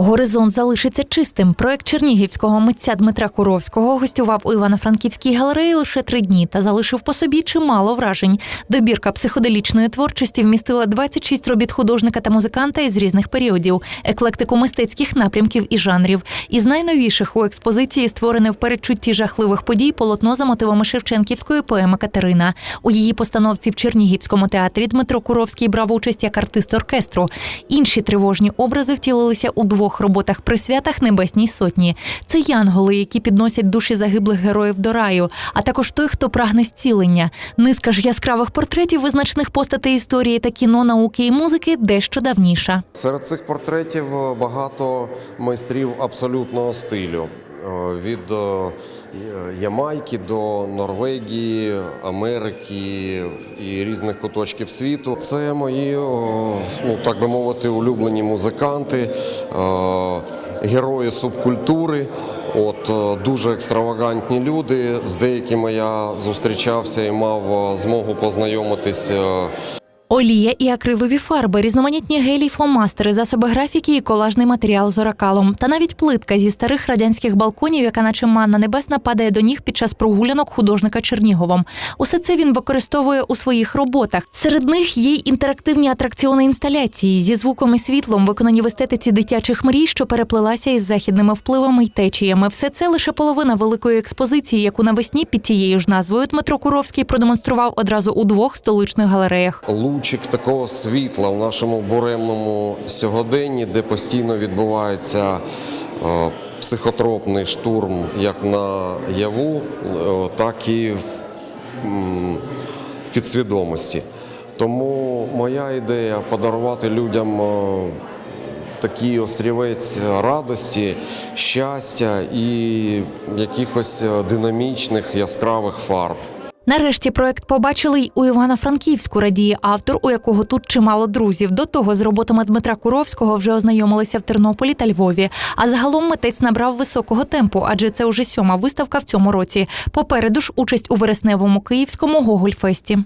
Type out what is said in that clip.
Горизонт залишиться чистим. Проект чернігівського митця Дмитра Куровського гостював у Івано-Франківській галереї лише три дні та залишив по собі чимало вражень. Добірка психоделічної творчості вмістила 26 робіт художника та музиканта із різних періодів, еклектику мистецьких напрямків і жанрів. Із найновіших у експозиції створене в передчутті жахливих подій полотно за мотивами Шевченківської поеми Катерина. У її постановці в Чернігівському театрі Дмитро Куровський брав участь як артист оркестру. Інші тривожні образи втілилися у двох роботах при святах Небесній Сотні. Це янголи, які підносять душі загиблих героїв до раю, а також той, хто прагне зцілення. Низка ж яскравих портретів визначних постатей історії та кіно, науки і музики дещо давніша. Серед цих портретів багато майстрів абсолютного стилю. Е, Від е, Ямайки до Норвегії, Америки і різних куточків світу. Це мої, ну так би мовити, улюблені музиканти, е, герої субкультури. От е, дуже екстравагантні люди. З деякими я зустрічався і мав е, змогу познайомитись. Олія і акрилові фарби, різноманітні гелі, фломастери, засоби графіки і колажний матеріал з оракалом. Та навіть плитка зі старих радянських балконів, яка наче манна небесна, падає до ніг під час прогулянок художника Черніговом. Усе це він використовує у своїх роботах. Серед них є й інтерактивні атракціони інсталяції зі звуком і світлом, виконані в естетиці дитячих мрій, що переплелася із західними впливами й течіями. Все це лише половина великої експозиції, яку навесні під цією ж назвою Дмитро Куровський продемонстрував одразу у двох столичних галереях. Лучик такого світла в нашому буремному сьогоденні, де постійно відбувається е, психотропний штурм як на яву, е, так і в, підсвідомості. Тому моя ідея подарувати людям. е, Такий острівець радості, щастя і якихось динамічних яскравих фарб. Нарешті проект побачили й у Івано-Франківську, радіє автор, у якого тут чимало друзів. До того з роботами Дмитра Куровського вже ознайомилися в Тернополі та Львові. А загалом митець набрав високого темпу, адже це вже сьома виставка в цьому році. Попереду ж участь у вересневому київському Гогольфесті.